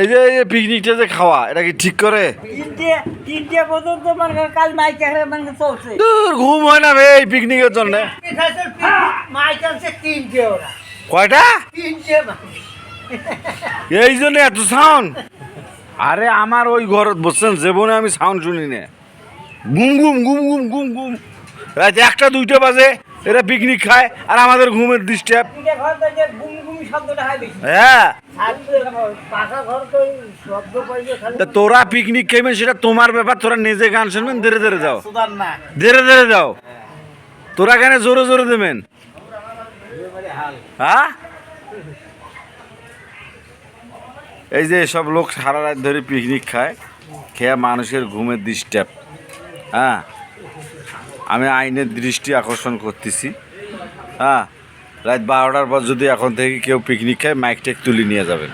এই যে এই যে পিকনিকটা যে খাওয়া এটা কি ঠিক করে? তিনটে তিনটে পর্যন্ত মানে কাল মাইক মানে চলছে। দূর ঘুম হয় না এই পিকনিকের জন্য। মাইক আছে তিনটে ওরা। কয়টা? তিনটে এই জন্য এত সাউন্ড আরে আমার ওই ঘরত বসছেন জীবনে আমি সাউন্ড শুনি না গুম গুম গুম গুম গুম গুম। রাত একটা দুইটা বাজে। এরা পিকনিক খায় আর আমাদের ঘুমের ডিস্টার্ব হয় হ্যাঁ। তোরা পিকনিক খাইবেন সেটা তোমার ব্যাপার তোরা নিজে গান শুনবেন ধীরে ধীরে যাও। ধীরে ধীরে যাও। তোরা কেন জোরে জোরে দেবেন। হ্যাঁ? এই যে সব লোক সারা রাত ধরে পিকনিক খায় খেয়ে মানুষের ঘুমের ডিস্টার্ব হ্যাঁ। আমি আইনের দৃষ্টি আকর্ষণ করতেছি। হ্যাঁ রাত বারোটার পর যদি এখন থেকে কেউ পিকনিক খায় মাইক টেক তুলে নিয়ে যাবেন।